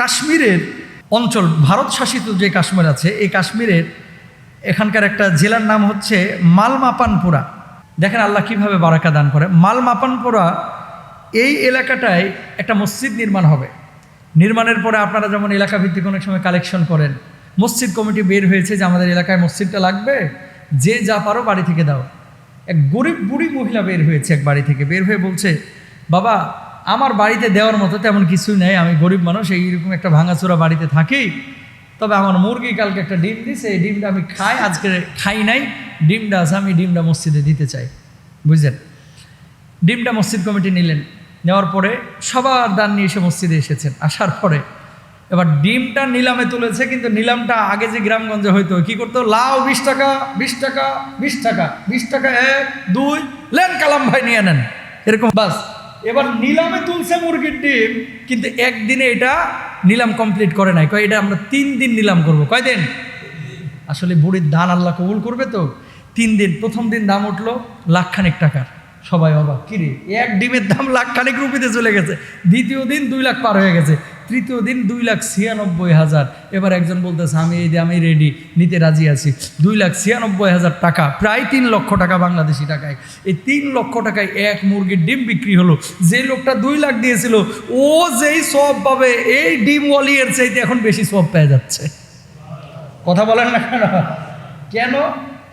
কাশ্মীরের অঞ্চল, ভারত শাসিত যে কাশ্মীর আছে, এই কাশ্মীরের এখানকার একটা জেলার নাম হচ্ছে মালমাপানপুরা দেখেন আল্লাহ কীভাবে বারাকা দান করে। মালমাপানপুরা এই এলাকাটায় একটা মসজিদ নির্মাণ হবে। নির্মাণের পরে আপনারা যেমন এলাকা ভিত্তিক অনেক সময় কালেকশন করেন, মসজিদ কমিটি বের হয়েছে যে আমাদের এলাকায় মসজিদটা লাগবে, যে যা পারো বাড়ি থেকে দাও। এক গরিব বুড়ি মহিলা বের হয়েছে এক বাড়ি থেকে, বের হয়ে বলছে, বাবা আমার বাড়িতে দেওয়ার মতো তেমন কিছুই নেই। আমি গরিব মানুষ, এইরকম একটা ভাঙাচোরা বাড়িতে থাকি। তবে আমার মুরগি কালকে একটা ডিম দিছে, এই ডিমটা আমি খাই, আজকে খাই নাই। ডিমটা আছে, আমি ডিমটা মসজিদে দিতে চাই। বুঝলেন? ডিমটা মসজিদ কমিটি নিলেন। নেওয়ার পরে সবার দান নিয়ে এসে মসজিদে এসেছেন। আসার পরে এবার ডিমটা নিলামে তুলেছে, কিন্তু নিলামটা আগে যে গ্রামগঞ্জে হয়তো কি করতো? লাউ বিশ টাকা বিশ টাকা বিশ টাকা বিশ টাকা এক, দুই, লেন কালাম ভাই নিয়ে নেন। এরকম বাস। এবার নিলামে তুলছে মুরগির ডিম, কিন্তু একদিনে এটা নিলাম কমপ্লিট করে নাই। কয়, এটা আমরা তিন দিন নিলাম করব। কয় দিন? আসলে বুড়ির দান আল্লাহ কবুল করবে তো? তিন দিন। প্রথম দিন দাম উঠল লাখখানেক টাকার। সবাই অবাক। কিরে এক ডিমের দাম লাখখানেক রুপিতে চলে গেছে। দ্বিতীয় দিন দুই লাখ পার হয়ে গেছে। তৃতীয় দিন দুই লাখ ছিয়ানব্বই হাজার। এবার একজন বলতেছে, আমি এই আমি রেডি নিতে রাজি আছি। দুই লাখ ছিয়ানব্বই হাজার টাকা, প্রায় তিন লক্ষ টাকা বাংলাদেশি টাকায়। এই তিন লক্ষ টাকায় এক মুরগির ডিম বিক্রি হলো। যে লোকটা দুই লাখ দিয়েছিল, ও যেই সব পাবে, এই ডিম ওয়ালিয়ের চাইতে এখন বেশি সব পেয়ে যাচ্ছে। কথা বলেন না কেন? কেন?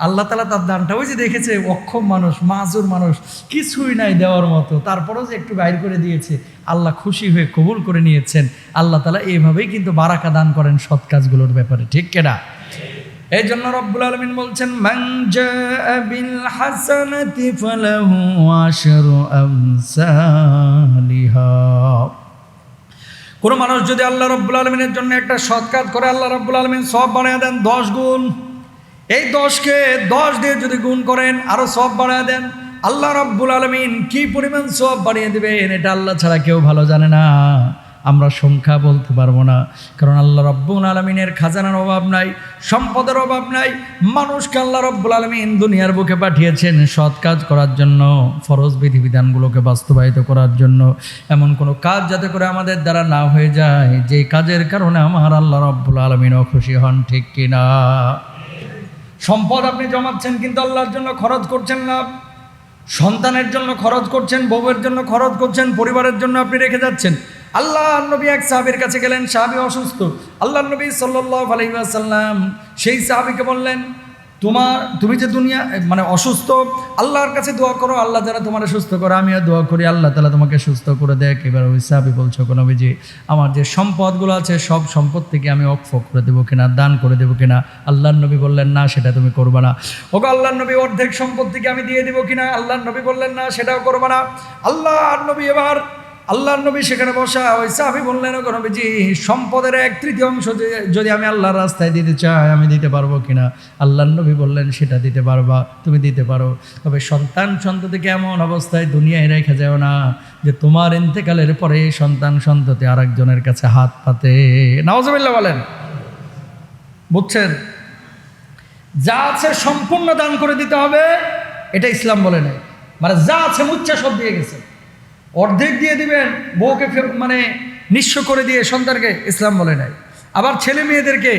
আল্লাহ তালা তার দানটা ওই যে দেখেছে, অক্ষম মানুষ, মাজুর মানুষ, কিছুই নাই দেওয়ার মতো। তারপরেও যে একটু বাইর করে দিয়েছে, আল্লাহ খুশি হয়ে কবুল করে নিয়েছেন। আল্লাহ তালা এইভাবেই কিন্তু বারাকা দান করেন সৎ কাজগুলোর ব্যাপারে, ঠিক কেনা এই জন্য রব্বুল আলমিন বলছেন কোনো মানুষ যদি আল্লাহ রব্বুল আলমিনের জন্য একটা সৎ কাজ করে, আল্লাহ রব্বুল আলমিন সব বানিয়ে দেন দশ গুণ। এই দশকে দশ দিয়ে যদি গুণ করেন আরও সব বানিয়ে দেন। আল্লাহ রব্বুল আলমিন কি পরিমাণ সব বানিয়ে দেবেন, এটা আল্লাহ ছাড়া কেউ ভালো জানে না। আমরা সংখ্যা বলতে পারব না, কারণ আল্লাহ রব্বুল আলমিনের খাজানার অভাব নাই, সম্পদের অভাব নাই। মানুষকে আল্লাহ রব্বুল আলমিন দুনিয়ার বুকে পাঠিয়েছেন সৎ কাজ করার জন্য, ফরজ বিধিবিধানগুলোকে বাস্তবায়িত করার জন্য। এমন কোনো কাজ যাতে করে আমাদের দ্বারা না হয়ে যায় যে কাজের কারণে আমার আল্লাহ রব্বুল আলমিন অখুশি হন, ঠিক কিনা? সম্পদ আপনি জমাচ্ছেন কিন্তু আল্লাহর জন্য খরচ করছেন না। সন্তানের জন্য খরচ করছেন, বউয়ের জন্য খরচ করছেন, পরিবারের জন্য আপনি রেখে যাচ্ছেন। আল্লাহ নবী এক সাহাবির কাছে গেলেন, সাহাবি অসুস্থ। আল্লাহ নবী সাল্লাহ আলহিহাসাল্লাম সেই সাহাবিকে বললেন তোমার, তুমি যে দুনিয়া মানে অসুস্থ, আল্লাহর কাছে দোয়া করো, আল্লাহ যারা তোমার সুস্থ করো, আমিও দোয়া করি, আল্লাহ তালা তোমাকে সুস্থ করে দেখ। এবার ওই সাহাবি বলছো কোনো যে আমার যে সম্পদগুলো আছে, সব সম্পদ থেকে আমি অক্ষ করে দেবো কিনা, দান করে দেবো কিনা? আল্লাহর নবী বললেন, না, সেটা তুমি করবে না। ওকে আল্লাহর নবী অর্ধেক সম্পদ থেকে আমি দিয়ে দেবো কিনা? আল্লাহর নবী বললেন, না, সেটাও করবে না। আল্লাহর নবী এবার আল্লাহর নবী সেখানে বসা ওই সাহাবি বললেন নবীজি, সম্পদের এক তৃতীয় অংশ যদি আমি আল্লাহর রাস্তায় দিতে চাই, আমি দিতে পারব কিনা? আল্লাহর নবী বললেন, সেটা দিতে পারবা, তুমি দিতে পারো। তবে সন্তান সন্ততিকে এমন অবস্থায় দুনিয়ায় রেখে যাও না, যে তোমার ইন্তেকালের পরে সন্তান সন্ততি আরেকজনের কাছে হাত পাতে। নওয়াজবিল্লা বলেন। বুঝছেন? যা আছে সম্পূর্ণ দান করে দিতে হবে, এটা ইসলাম বলে নেই। মানে যা আছে মুচ্ছা সব দিয়ে গেছে। অর্ধেক দিয়ে দিবেন, বউকে মানে নিঃস্ব করে দিয়ে সন্তানকে ইসলাম বলে নাই। আবার ছেলে মেয়েদেরকে